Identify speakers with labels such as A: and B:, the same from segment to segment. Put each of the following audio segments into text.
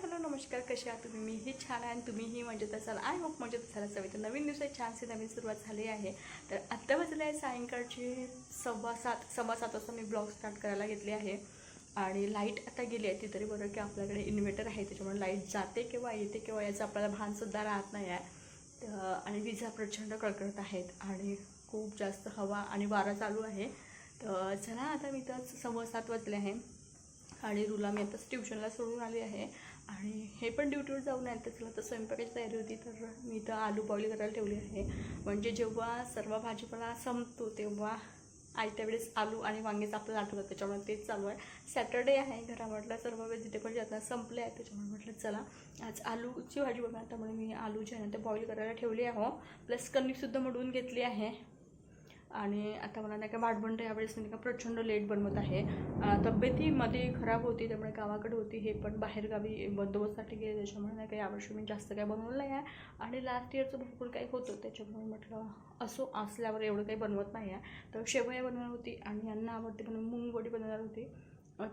A: Hello नमस्कार कसे आहात तुम्ही? मीही छान आहे आणि तुम्हीही मजेत असाल. आय होप मजेत असाल असावी. तर नवीन दिवसात छानशी नवीन सुरुवात झाली आहे. तर आत्ता वाजले आहे सायंकाळची सव्वा सात सव्वा सात वाजता मी ब्लॉग स्टार्ट करायला घेतली आहे. आणि लाइट आता गेली आहे ती तरी बरं की आपल्याकडे इन्व्हर्टर आहे त्याच्यामुळे लाइट जाते किंवा येते किंवा याचं आपल्याला भानसुद्धा राहत नाही आहे. तर आणि विजा प्रचंड कडकडत आहेत आणि खूप जास्त हवा आणि वारा चालू आहे. तर चला आता मी तर सव्वा सात वाजले आहे. आणि रुला मी आताच ट्युशनला सोडून आली आहे. आणि हे पण ड्युटीवर जाऊन आले तर चला तर स्वयंपाकाची तयारी होती तर मी इथं आलू बॉईल करायला ठेवली आहे. म्हणजे जेव्हा सर्व भाजीपाला संपतो तेव्हा आयत्या वेळेस आलू आणि वांगेच आपल्याला आठवतात त्याच्यामुळे तेच चालू आहे. सॅटर्डे आहे. घरामधला सर्व व्हेजिटेबल जे आता संपले आहेत त्याच्यामुळे म्हटलं चला आज आलूची भाजी बघा त्यामुळे मी आलू जे आहे ना ते बॉईल करायला ठेवली आहे. प्लस कणिकसुद्धा मडवून घेतली आहे. आणि आता मला नाही का भाटबंड यावेळेस नाही का प्रचंड लेट बनवत आहे. तब्येतीमध्ये तब्येती मध्ये खराब होती त्यामुळे गावाकडे होती हे पण बाहेरगावी बंदोबस्तसाठी गेले त्याच्यामुळे नाही का यावर्षी मी जास्त काय बनवलं नाही आहे. आणि लास्ट इयरचं भरपूर काही होतं त्याच्यामुळे म्हटलं असो असल्यावर एवढं काही बनवत नाही आहे. तर शेवया बनवणार होती आणि यांना आवडते पण मुंगवडी बनवणार होती.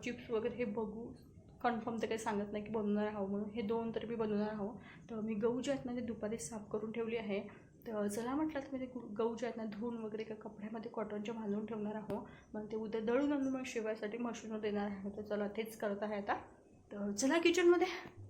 A: चिप्स वगैरे हे बघू. कन्फर्म तर काही सांगत नाही की बनवणार आहो म्हणून. हे दोन तरी मी बनवणार आहो तर मी गहू जे आहेत ना ते दुपारी साफ करून ठेवली आहे. तर चला म्हटलं तर मी ते गहू जे आहेत ना धुवून वगैरे एका कपड्यामध्ये कॉटनच्या बांधून ठेवणार आहो मग ते उद्या दळून आणून मग शिवायसाठी मशीनवर देणार आहे. तर चला तेच करत आहे आता. तर चला किचनमध्ये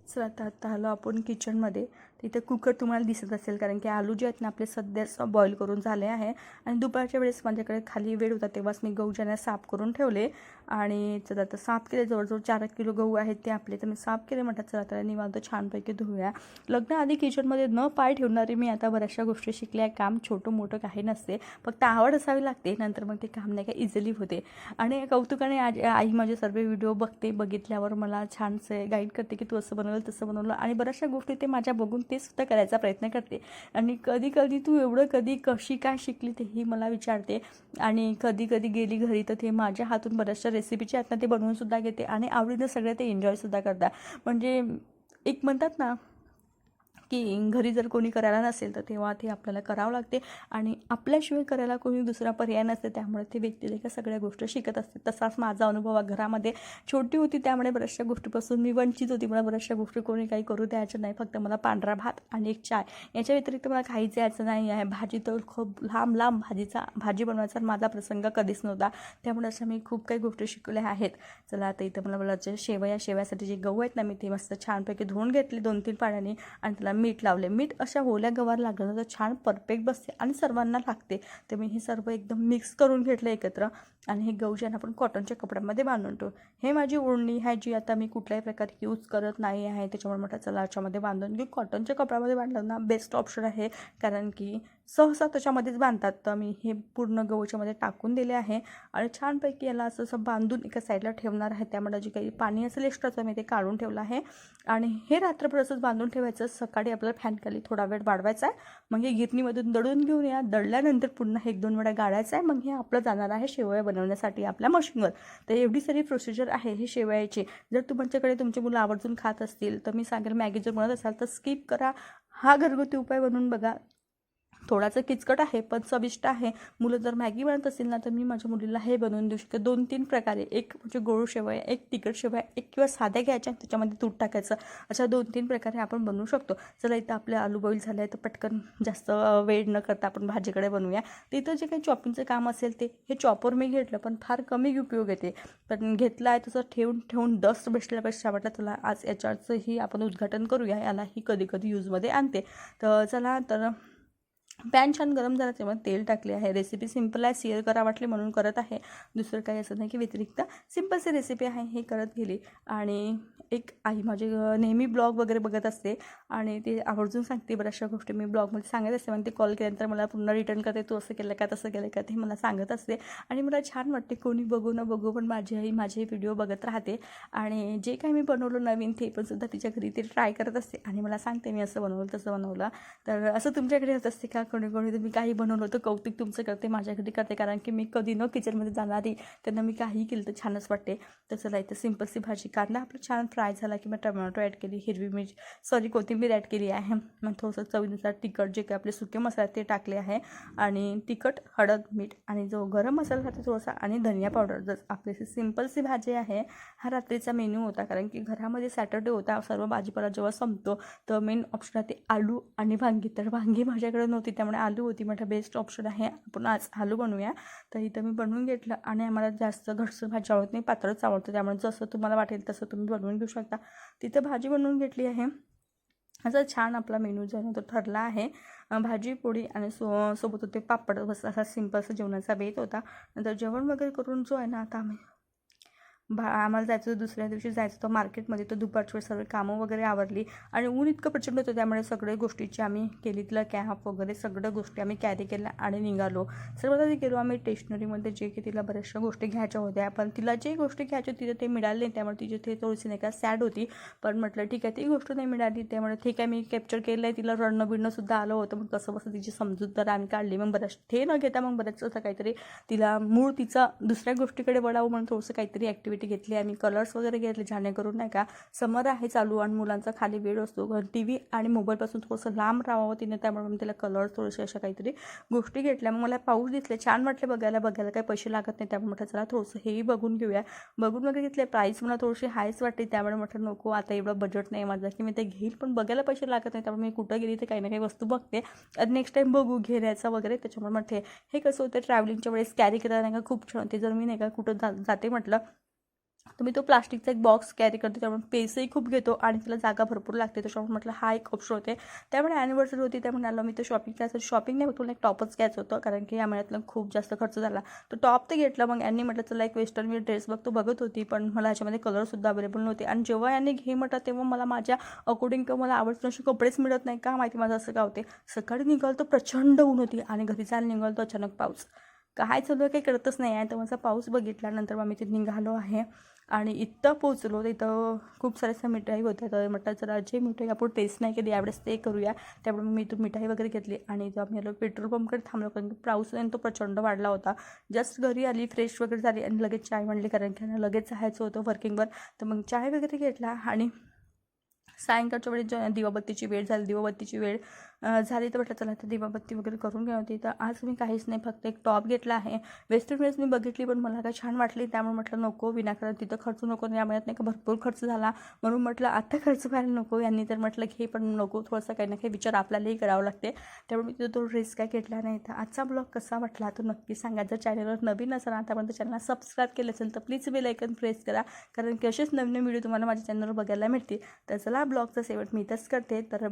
A: चला आता आता आलो आपण किचनमध्ये तिथं कुकर तुम्हाला दिसत असेल कारण की आलू जे आहेत ना आपले सध्याच बॉईल करून झाले आहे. आणि दुपारच्या वेळेस माझ्याकडे खाली वेळ होता तेव्हाच मी गहू ज्यांना साफ करून ठेवले. आणि चला आता साफ केले जवळजवळ चार एक किलो गहू आहेत ते आपले तर मी साफ केले म्हटलं चला तर निवांत छानपैकी धुऊया. लग्नाआधी किचनमध्ये न पाय ठेवणारी मी आता बऱ्याचशा गोष्टी शिकल्या काम छोटं मोठं काही नसते फक्त आवड असावी लागते नंतर मग ते काम नाही का इझिली होते. आणि कौतुकाने आज आई माझे सर्व व्हिडिओ बघते बघितल्यावर मला छानसे गाईड करते की तू असं बनवलं तसं बनवलं. आणि बऱ्याचशा गोष्टी ते माझ्या बघून ते सुद्धा करायचा प्रयत्न करते. आणि कधी कधी तू एवढं कधी कशी काय शिकली तेही मला विचारते. आणि कधी कधी गेली घरी तर ते माझ्या हातून बऱ्याचशा रेसिपीच्या आहेत ना ते बनवूनसुद्धा घेते. आणि आवडीनं सगळे ते एन्जॉयसुद्धा करतात. म्हणजे एक म्हणतात ना की घरी जर कोणी करायला नसेल तर तेव्हा ते आपल्याला करावं लागते. आणि आपल्याशिवाय करायला कोणी दुसरा पर्याय नसते. त्यामुळे ते व्यक्तिरेखा सगळ्या गोष्टी शिकत असते. तसाच माझा अनुभव घरामध्ये छोटी होती त्यामुळे बऱ्याचशा गोष्टीपासून मी वंचित होती. मला बऱ्याचशा गोष्टी कोणी काही करू द्यायचं नाही. फक्त मला पांढरा भात आणि एक चाय याच्या व्यतिरिक्त मला काहीच यायचं नाही आहे. भाजी तर खूप लांब लांब भाजीचा भाजी बनवायचा माझा प्रसंग कधीच नव्हता. त्यामुळे अशा मी खूप काही गोष्टी शिकवल्या आहेत. चला आता इथं मला मला शेवया शेवयासाठी जे गहू आहेत ना मी ते मस्त छानपैकी धुवून घेतले दोन तीन पाण्याने आणि त्याला मीठ लावले. मीठ अशा ओल्या गवार लागलं तर छान परफेक्ट बसते आणि सर्वांना लागते. तर मी हे सर्व एकदम मिक्स करून घेतलं एकत्र आणि हे गहू जे आपण कॉटनच्या कपड्यामध्ये बांधून ठेवू हे माझी ओढणी आहे जी आता मी कुठल्याही प्रकारे यूज करत नाही आहे. त्याच्यामुळे म्हटलं चला याच्यामध्ये बांधून घेऊ. कॉटनच्या कपड्यामध्ये बांधलं ना बेस्ट ऑप्शन आहे. कारण की सहसा त्याच्यामध्येच बांधतात. तर मी हे पूर्ण गहूच्यामध्ये टाकून दिले आहे. आणि छानपैकी याला असं असं बांधून एका साईडला ठेवणार आहे. त्यामुळे जे काही पाणी असेल एक्स्ट्राचं मी ते काढून ठेवलं आहे. आणि हे रात्रभर असंच बांधून ठेवायचं. सकाळी आपल्याला फॅनखाली थोडा वेळ वाढवायचा आहे. मग हे गिरणीमधून दळून घेऊन या. दळल्यानंतर पुन्हा एक दोन वेळा गाळायचं आहे. मग हे आपलं जाणार आहे शेवया बनवण्यासाठी आपल्या मशीनवर. तर एवढी सारी प्रोसिजर आहे हे शेवयाची. जर तुमच्याकडे तुमची मुलं आवर्जून खात असतील तर मी सांगेल मॅगी जर बनवत असाल तर स्किप करा. हा घरगुती उपाय बनवून बघा. थोडासा किचकट आहे पण चविष्ट आहे. मुलं जर मॅगी बनत असतील ना तर मी माझ्या मुलीला हे बनवून देऊ शकते. दोन तीन प्रकारे. एक म्हणजे गोड शेवया एक तिखट शेवया एक किंवा साध्या घ्यायच्या त्याच्यामध्ये तूप टाकायचं. अशा दोन तीन प्रकारे आपण बनवू शकतो. चला इथं आपलं आलू बॉईल झालं आहे तर पटकन जास्त वेळ न करता आपण भाजीकडे बनवूया. तिथं जे काही चॉपिंगचं काम असेल ते हे चॉपर मी घेतलं पण फार कमी उपयोग येते. पण घेतला आहे तसं ठेवून ठेवून डस्ट बसल्यापेक्षा वाटलं तुला आज याच्याचंही आपण उद्घाटन करूया. यालाही कधी कधी यूजमध्ये आणते. तर चला तर पॅन छान गरम झाला तेव्हा तेल टाकले आहे. रेसिपी सिंपल आहे शेअर करा वाटली म्हणून करत आहे. दुसरं काही असं नाही की व्यतिरिक्त सिंपलची रेसिपी आहे हे करत गेली. आणि एक आई माझे नेहमी ब्लॉग वगैरे बघत असते आणि ते आवर्जून सांगते बऱ्याचशा गोष्टी. मी ब्लॉगमध्ये सांगत असते मग ते कॉल केल्यानंतर मला पुन्हा रिटर्न करते तू असं केलं का तसं केलं का? ते मला सांगत असते. आणि मला छान वाटते कोणी बघू न बघू पण माझी आई माझे व्हिडिओ बघत राहते. आणि जे काही मी बनवलं नवीन ते पण सुद्धा तिच्या घरी ते ट्राय करत असते. आणि मला सांगते मी असं बनवलं तसं बनवलं. तर असं तुमच्याकडे होत असते का? कोणी कोणी तुम्ही काही बनवलं तर कौतुक तुमचं करते माझ्या घरी करते. कारण की मी कधी न किचनमध्ये जाणारी त्यांना मी काही केलं तर छानच वाटते. तर चला इथं सिम्पलची भाजी कांदा आपलं छान फ्राय झाला की मग टमॅटो ॲड केली हिरवी मिरची सॉरी कोथिंबीर ॲड केली आहे. मग थोडंसं चवीनुसार तिखट जे काही आपले सुके मसाले ते टाकले आहे. आणि तिखट हळद मीठ आणि जो गरम मसाला राहतो थोडासा आणि धनिया पावडर जर आपली सिम्पलची भाजी आहे हा रात्रीचा मेन्यू होता. कारण की घरामध्ये सॅटर्डे होता सर्व भाजीपाला जेव्हा संपतो तर मेन ऑप्शन आहे ते आलू आणि वांगी. तर वांगी माझ्याकडे नव्हती त्यामुळे आलू होती. म्हटलं बेस्ट ऑप्शन आहे. आपण आज आलू बनवूया. तर इथं मी बनवून घेतलं आणि आम्हाला जास्त घटसर भाजी आवडत नाही पातळच आवडतं. त्यामुळे जसं तुम्हाला वाटेल तसं तुम्ही बनवून घेऊ शकता तिथं भाजी बनवून घेतली आहे. असा छान आपला मेनू जो आहे तो ठरला आहे. भाजी पोळी आणि सो सोबत होते पापड. बस असा जेवणाचा बेत होता. नंतर जेवण वगैरे करून जो आहे ना आता आम्ही भा आम्हाला जायचं होतं दुसऱ्या दिवशी जायचं होतं मार्केटमध्ये तर दुपारची वेळेस सर्व कामं वगैरे आवरली. आणि ऊन इतकं प्रचंड होतं त्यामुळे सगळ्या गोष्टीची आम्ही केली तिला कॅप वगैरे सगळ्या गोष्टी आम्ही कॅरी केल्या आणि निघालो. सर्वात आधी गेलो आम्ही स्टेशनरीमध्ये जे की तिला बऱ्याचशा गोष्टी घ्यायच्या होत्या पण तिला जे गोष्टी घ्यायच्या होत्या तिथे ते मिळाले नाही. त्यामुळे तिची ते थोडीशी नाही का सॅड होती. पण म्हटलं ठीक आहे ती गोष्ट नाही मिळाली. त्यामुळे ठीक आहे मी कॅप्चर केलं आहे तिला रडणं बिडणं सुद्धा आलं होतं मग कसं बसं तिची समजूत तर आम्ही काढली. मग बऱ्याच ते न घेता मग बऱ्याच असं काहीतरी तिला मूळ तिचा दुसऱ्या गोष्टीकडे वळावं म्हणून थोडंसं काहीतरी ॲक्टिव्हिटी घेतली आम्ही कलर्स वगैरे घेतले जेणेकरून नाही का समर आहे चालू आणि मुलांचा खाली वेळ असतो. टी व्ही आणि मोबाईलपासून थोडंसं लांब राहावं तिने त्यामुळे मी तिला कलर्स थोडेसे अशा काहीतरी गोष्टी घेतल्या. मग मला पाऊस दिसले छान वाटले बघायला. बघायला काही पैसे लागत नाही त्यामुळे म्हटलं चला थोडंसं हेही बघून घेऊया. बघून वगैरे घेतले प्राईस मला थोडीशी हायच वाटते त्यामुळे म्हटलं नको आता एवढं बजेट नाही माझं की मी ते घेईल पण बघायला पैसे लागत नाही त्यामुळे मी कुठं गेली तर काही ना काही वस्तू बघते आणि नेक्स्ट टाईम बघू घेण्याचा वगैरे. त्याच्यामुळे म्हटले हे कसं होतं ट्रॅव्हलिंगच्या वेळेस कॅरी करायला नाही का खूप छान होते. जर मी नाही का कुठं जा जाते म्हटलं तर मी तो प्लास्टिकचा एक बॉक्स कॅरी करते त्यामुळे पैसेही खूप घेतो आणि तिला जागा भरपूर लागते. त्याच्यामुळे म्हटलं हा एक ऑप्शन होते. त्यामुळे ॲनिव्हर्सरी होती त्यामुळे आलो मी तर शॉपिंग करायचं शॉपिंग नाही होतो एक टॉपच घ्यायचं होतं कारण की या महिन्यातलं खूप जास्त खर्च झाला. तर टॉप तर घेतलं मग यांनी म्हटलं चला एक वेस्टर्न मी ड्रेस बघतो बघत होती पण मला ह्याच्यामध्ये कलरसुद्धा अवेलेबल नव्हते. आणि जेव्हा यांनी घे म्हटलं तेव्हा मला माझ्या अकॉर्डिंग किंवा मला आवडतं असे कपडेच मिळत नाही का माहिती माझं असं का होते? सकाळी निघाल तर प्रचंड ऊन होती आणि घरी जायला निघाल तर अचानक पाऊस. काय चालू आहे काही करतच नाही आहे. तर माझा पाऊस बघितल्यानंतर मग मी तिथे निघालो आहे. आणि इथं पोचलो तिथं खूप साऱ्या मिठाई होत्या. तर म्हटलं चला जे मिठाई आपण टेस्ट नाही केली यावेळेस ते करूया. त्यामुळे मी इथून मिठाई वगैरे घेतली आणि इथं आम्ही आलो. पेट्रोल पंपकडे थांबलो कारण की पाऊस आणि तो प्रचंड वाढला होता. जस्ट घरी आली फ्रेश वगैरे झाली आणि लगेच चाय म्हणली कारण की लगेच जायचं होतं वर्किंगवर तर मग चाय वगैरे घेतला आणि सायंकाळच्या वेळेस जेव्हा दिवाबत्तीची वेळ झाली दिवाबत्तीची वेळ झाली तर म्हटलं चला तर दिवाबत्ती वगैरे करून घ्या होती तर आज मी काहीच नाही फक्त एक टॉप घेतला आहे. वेस्टर्न ड्रेस मी बघितली पण मला काय छान वाटली त्यामुळे म्हटलं नको विनाकारण तिथं खर्च नको या महिन्यात नाही का भरपूर खर्च झाला. म्हणून म्हटलं आता खर्च व्हायला नको यांनी तर म्हटलं घे पण नको थोडासा काही ना काही विचार आपल्यालाही करावं लागते. त्यामुळे मी तिथं तो ड्रेस काय घेतला नाही. तर आजचा ब्लॉग कसा वाटला तो नक्की सांगा. जर चॅनलवर नवीन असेल आतापर्यंत चॅनलला सबस्क्राईब केलं असेल तर प्लीज बेल ऐकन प्रेस करा. कारण की असेच नवीन व्हिडिओ तुम्हाला माझ्या चॅनलवर बघायला मिळतील. तर चला ब्लॉगचा शेवट मी इथंच करते. तर